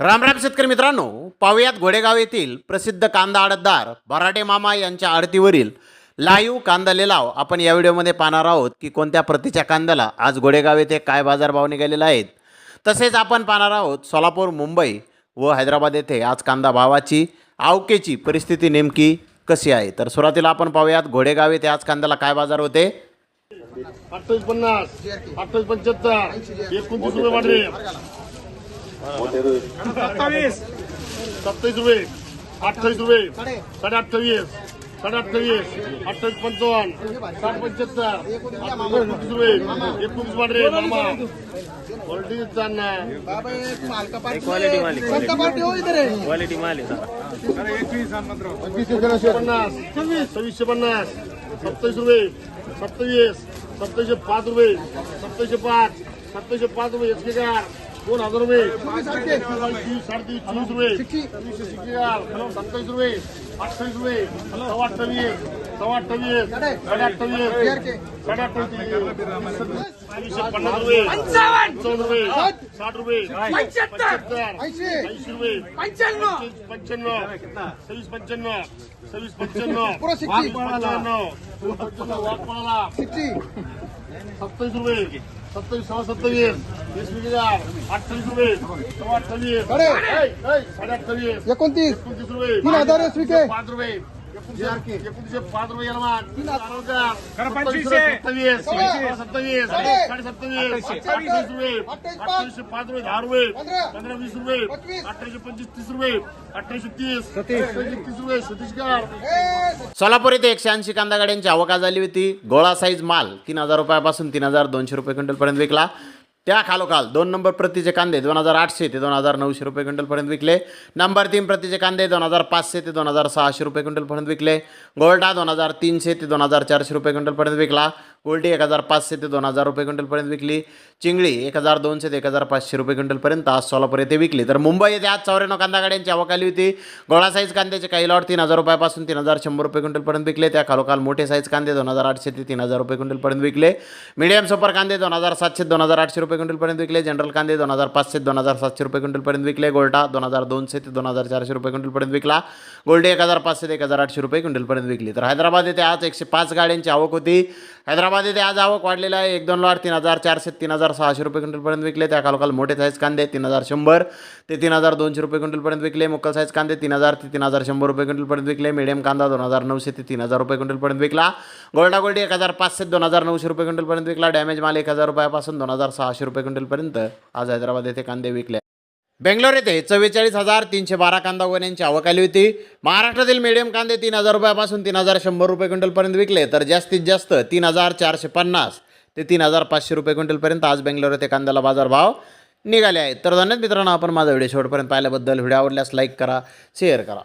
रामराम शेतकरी मित्रांनो पाहुयात घोडेगाव येथील प्रसिद्ध कांदा आडतदार बराटे मामा यांच्या आडतीवरील लाईव्ह कांदा लिलाव आपण या व्हिडिओमध्ये पाहणार आहोत की कोणत्या प्रतीच्या कांद्याला आज घोडेगाव येथे काय बाजारभाव निघालेला आहेत. तसेच आपण पाहणार आहोत सोलापूर मुंबई व हैदराबाद येथे आज कांदा भावाची आवकेची परिस्थिती नेमकी कशी आहे. तर सुरुवातीला आपण पाहूयात घोडेगाव येथे आज कांद्याला काय बाजार होते. अठ्ठावीस पन्नास अठ्ठावीस पंच्याहत्तर एकोणतीस रुपये सत्तावीस. सत्तावीस रुपये. अठ्ठावीस रुपये. साडे अठ्ठावीस साडे अठ्ठावीस अठ्ठावीस पंचावन्न. साठ पंच्याहत्तर एकोणतीस रुपये. एकोणतीस वाढले मामा. क्वालिटी क्वालिटी माल है, हो आहे? क्वालिटी माल है सव्वीसशे पन्नास. सव्वीसशे पन्नास. सत्तावीस रुपये. सत्तावीस. सत्तावीसशे पाच रुपये. सत्तावीसशे पाच. सत्तावीसशे पाच रुपये. एस के दोन हजार रुपये. तीस साडेतीस चोवीस रुपये तीनशे शिक्केगार सत्तावीस रुपये. अठ्ठावीस रुपये सव्वा अठ्ठावीस सव्वा अठ्ठावीस साडे अठ्ठावीस साडे अठ्ठावीस पन्नास रुपये पंचावन्न रुपये साठ रुपये पंच्याहत्तर ऐंशी ऐंशी रुपये पंच्याण्णव पंच्याण्णव सव्वीस पंच्याण्णव सव्वीस पंच्याण्णव. पंच्याण्णव वाघ पळाला सत्तावीस रुपये सत्तावीस सव्वा सत्तावीस वीस हजार अठ्ठावीस रुपये सव्वा अठ्ठावीस. साडे अठ्ठावीस एकोणतीस. एकोणतीस रुपये. तीन हजार. पाच रुपये. पाच रुपये. सत्तावीस सत्तावीस साडे. सत्तावीस अठ्ठावीस. अठ्ठावीसशे पाच दहा पंधरा. वीस. अठराशे पंचवीस तीस रुपये अठराशे तीस तीस रुपये सतीश गार ए, सोलापूर येथे एकशे ऐंशी कांदा गाड्यांची आवक आज झाली होती गोळा साईज माल तीन हजार रुपयापासून तीन हजार दोनशे रुपये क्विंटलपर्यंत विकला त्या खालोखाल दोन नंबर प्रतीचे कांदे दोन हजार आठशे ते दोन हजार नऊशे रुपये क्विंटलपर्यंत विकले नंबर तीन प्रतीचे कांदे दोन हजार पाचशे ते दोन हजार सहाशे रुपये क्विंटलपर्यंत विकले गोल्डा दोन हजार तीनशे ते दोन हजार चारशे रुपये क्विंटलपर्यंत विकला गोल्डी एक हजार पाचशे ते दोन हजार रुपये क्विंटलपर्यंत विकली चिंगळी एक हजार दोनशे ते एक हजार पाचशे रुपये क्विंटलपर्यंत आज सोलापूर येथे विकली तर मुंबई येथे आज चौऱ्याण्णव कांदा गाड्यांची आवक आली होती गोळा साईज कांद्याचे काही लॉट तीन हजार रुपयापासून तीन हजार शंभर रुपये क्विंटलपर्यंत विकले त्या खालोखाल मोठे साईज कांदे दोन हजार आठशे ते तीन हजार रुपये क्विंटलपर्यंत विकले मीडियम सुपर कांदे दोन हजार सातशे दोन हजार आठशे रुपये क्विंटलपर्यंत विकले. जनरल कांदे दोन हजार पाचशे दोन हजार सातशे रुपये क्विंटलपर्यंत विकले. गोल्टा दोन हजार दोनशे ते दोन हजार चारशे रुपये क्विंटलपर्यंत विकला. गोल्डे एक हजार पाचशे ते एक हजार आठशे रुपये क्विंटलपर्यंत विकली. तर हैदराबाद येथे आज एकशे पाच गाड्यांची आवक होती. हैदराबाद येथे आज आवक वाढलेला आहे. एक दोन लाट तीन हजार चारशे तीन हजार सहाशे रुपये क्विंटलपर्यंत विकले. त्या खालोखाल मोठे साईज कांदे तीन हजार शंभर ते तीन हजार दोनशे रुपये क्विंटलपर्यंत विकले. मुक्कल साईज कांदे तीन हजार ते तीन हजार शंभर रुपये क्विंटलपर्यंत विकले. मीडियम कांदा दोन हजार नऊशे ते तीन हजार रुपये क्विंटलपर्यंत विकला. गोल्डा गोल्डी एक हजार पाचशे दोन हजार नऊशे रुपये क्विंटलपर्यंत विकला. डॅमेज माल एक हजार रुपयापासून दोन हजार सहाशे रुपये क्विंटलपर्यंत आज हैदराबाद येथे कांदे विकले. बेंगलोर येथे चव्वेचाळीस हजार तीनशे बारा कांदा यांची आवक आली होती. महाराष्ट्रातील मिडियम कांदे तीन हजार रुपयापासून तीन हजार शंभर रुपये क्विंटलपर्यंत विकले तर जास्तीत जास्त तीन हजार चारशे पन्नास ते तीन हजार पाचशे रुपये क्विंटलपर्यंत आज बेंगलोर येथे कांद्याला बाजारभाव निघाले आहेत. तर धन्यवाद मित्रांनो आपण माझा व्हिडिओ शेवटपर्यंत पाहिल्याबद्दल. व्हिडिओ आवडल्यास लाईक करा शेअर करा.